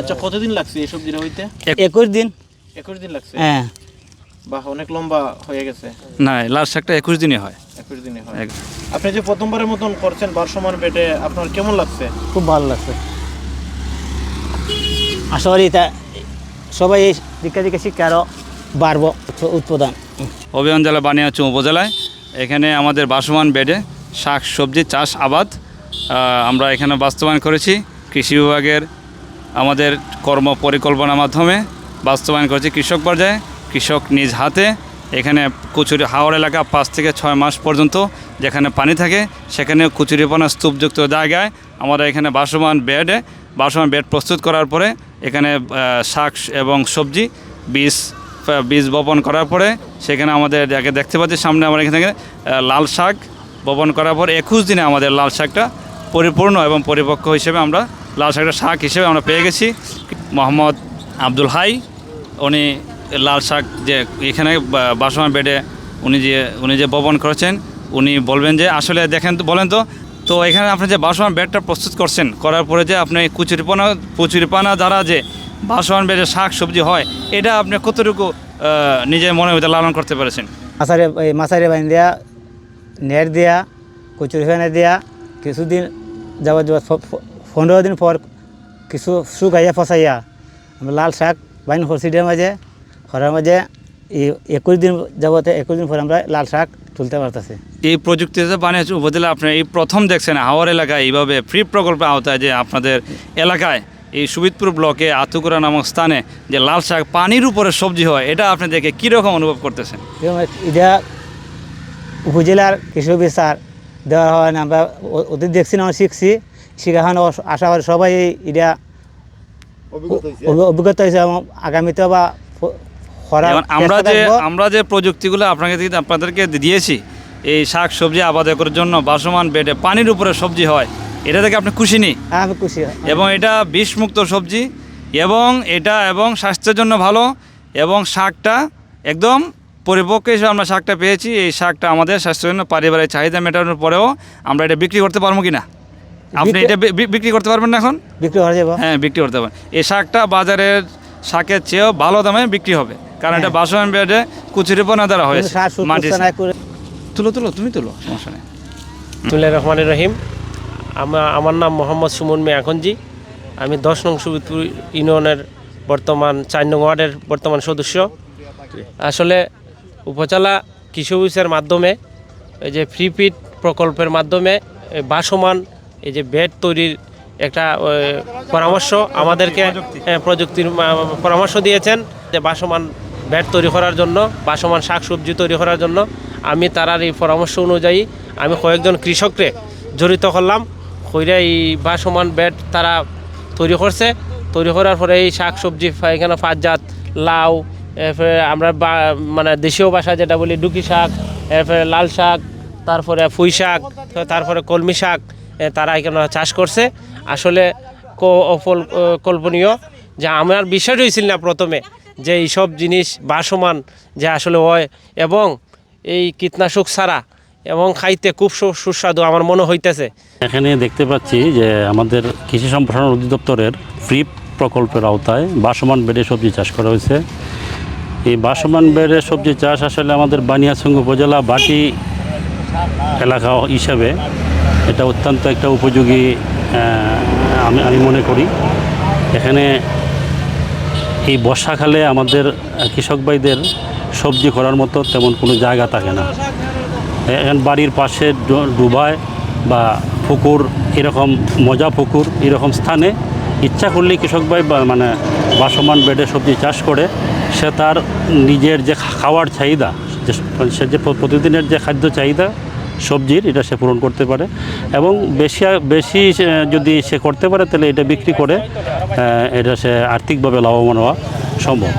আচ্ছা কতদিন লাগছে এই সবজিটা হইতে? একুশ দিন। একুশ দিন লাগছে? হ্যাঁ। বাহ অনেক লম্বা হয়ে গেছে। না লাল শাকটা একুশ দিনই হয়। একুশ দিনে হয়। আপনি যে প্রথমবারের মতন করছেন বারসমান বেটে আপনার কেমন লাগছে? খুব ভালো লাগছে। আশা করি তা সবাই এই দীক্ষা দীক্ষা শিক্ষা আরও বাড়বো উৎ- উৎপাদন। অভিযান জেলা বানিয়াচু উপজেলায়। এখানে আমাদের বাসমান বেডে শাক সবজি চাষ আবাদ আমরা এখানে বাস্তবায়ন করেছি। কৃষি বিভাগের আমাদের কর্ম পরিকল্পনার মাধ্যমে বাস্তবায়ন করেছি কৃষক পর্যায়ে। কৃষক নিজ হাতে এখানে কচুরি হাওড় এলাকা পাঁচ থেকে ছয় মাস পর্যন্ত যেখানে পানি থাকে সেখানে কচুরিপানা স্তূপযুক্ত জায়গায় আমরা এখানে বাসমান বেডে, বাসমান বেড প্রস্তুত করার পরে এখানে শাক এবং সবজি, বীজ বীজ বপন করার পরে সেখানে আমাদের যাকে দেখতে পাচ্ছি সামনে আমরা এখান লাল শাক বপন করার পর একুশ দিনে আমাদের লাল শাকটা পরিপূর্ণ এবং পরিপক্ক হিসেবে আমরা লাল শাকটা শাক হিসেবে আমরা পেয়ে গেছি। মোহাম্মদ আব্দুল হাই, উনি লাল শাক যে এখানে বাসমান বেডে উনি যে উনি যে বপন করেছেন, উনি বলবেন যে, আসলে দেখেন তো, বলেন তো তো এখানে আপনি যে বাসমান বেডটা প্রস্তুত করছেন, করার পরে যে আপনি কুচুরিপানা কুচুরিপানা দ্বারা যে বাসমান বেডে শাক, সবজি হয়, এটা আপনি কতটুকু নিজের মনে হতে লালন করতে পেরেছেন? মাছারে মাছারে বান দেয়া, নেট দেয়া, কচুরি ফেনে দেয়া, কিছুদিন যাবত যাবত পনেরো দিন পর কিছু শুকাইয়া ফসাইয়া আমরা লাল শাক বাইন দিয়ে মাঝে ঘরের মাঝে এই একুশ দিন যাবতে একুশ দিন পর আমরা লাল শাক তুলতে পারতেছি এই প্রযুক্তিতে বানিয়েছে উপজেলা আপনার এই প্রথম দেখছেন হাওয়ার এলাকায় এইভাবে ফ্রি প্রকল্পের আওতায় যে আপনাদের এলাকায় এই সুবিদপুর ব্লকে আতুকুরা নামক স্থানে যে লাল শাক পানির উপরে সবজি হয় এটা আপনি দেখে কীরকম অনুভব করতেছেন? এটা উপজেলার কৃষি বিচার দেওয়া হয় না আমরা ওদের দেখছি না আমরা শিখছি। শিখানো আশা করি সবাই এই এটা অভিজ্ঞতা হয়েছে। এবং আগামীতে বা আমরা যে আমরা যে প্রযুক্তিগুলো আপনাকে আপনাদেরকে দিয়েছি এই শাক সবজি আবাদ করার জন্য বাসমান বেডে পানির উপরে সবজি হয় এটা থেকে আপনি খুশি নি? হ্যাঁ, আমি খুশি এবং এটা বিষমুক্ত সবজি এবং এটা এবং স্বাস্থ্যের জন্য ভালো এবং শাকটা একদম পরিপক্ক হিসেবে আমরা শাকটা পেয়েছি এই শাকটা আমাদের স্বাস্থ্যের জন্য পারিবারিক চাহিদা মেটানোর পরেও আমরা এটা বিক্রি করতে পারব কি না আপনি এটা বিক্রি করতে পারবেন না এখন? বিক্রি হয়ে যাব। হ্যাঁ বিক্রি করতে পারবেন। এই শাকটা বাজারের শাকের চেয়েও ভালো দামে বিক্রি হবে। কারণ এটা বাসন বেডে কুচুরিপনা দ্বারা হয়েছে। মাটি করে তুলো তুলো তুমি তুলো সমস্যা নেই। বিসমুল্লাহ রহমান রহিম। আমার আমার নাম মোহাম্মদ সুমন মিয়া আখনজি আমি দশ নং সুবিদপুর ইউনিয়নের বর্তমান চার নং ওয়ার্ডের বর্তমান সদস্য। আসলে উপজেলা কৃষি অফিসের মাধ্যমে এই যে ফ্রি পিট প্রকল্পের মাধ্যমে বাসমান এই যে বেড তৈরির একটা পরামর্শ আমাদেরকে প্রযুক্তির পরামর্শ দিয়েছেন যে বাসমান বেড তৈরি করার জন্য, বাসমান শাকসবজি তৈরি করার জন্য। আমি তারার এই পরামর্শ অনুযায়ী আমি কয়েকজন কৃষককে জড়িত করলাম, কইরা এই বাসমান বেড তারা তৈরি করছে। তৈরি করার পরে এই শাক সবজি এখানে পাঁচজাত লাউ, এরপরে আমরা মানে দেশীয় বাসা যেটা বলি ডুকি শাক, এরপরে লাল শাক, তারপরে পুঁই শাক, তারপরে কলমি শাক তারা এখানে চাষ করছে। আসলে কল্পনীয় যে আমার বিশ্বাস হয়েছিল না প্রথমে, যে এইসব জিনিস বাসমান যে আসলে হয় এবং এই কীটনাশক ছাড়া এবং খাইতে খুব সুস্বাদু আমার মনে হইতেছে। এখানে দেখতে পাচ্ছি যে আমাদের কৃষি সম্প্রসারণ অধিদপ্তরের ফ্রি প্রকল্পের আওতায় বাসমান বেডে সবজি চাষ করা হয়েছে। এই বাসমান বেডে সবজি চাষ আসলে আমাদের বানিয়াসঙ্গ উপজেলা বাটি এলাকা হিসাবে এটা অত্যন্ত একটা উপযোগী আমি আমি মনে করি। এখানে এই বর্ষাকালে আমাদের কৃষক ভাইদের সবজি করার মতো তেমন কোনো জায়গা থাকে না। এখন বাড়ির পাশে ডুবায় বা পুকুর, এরকম মজা পুকুর, এরকম স্থানে ইচ্ছা করলেই কৃষক ভাই মানে বাসমান বেডে সবজি চাষ করে, সে তার নিজের যে খাওয়ার চাহিদা সে যে প্রতিদিনের যে খাদ্য চাহিদা সবজির, এটা সে পূরণ করতে পারে। এবং বেশি বেশি যদি সে করতে পারে, তাহলে এটা বিক্রি করে এটা সে আর্থিকভাবে লাভবান হওয়া সম্ভব।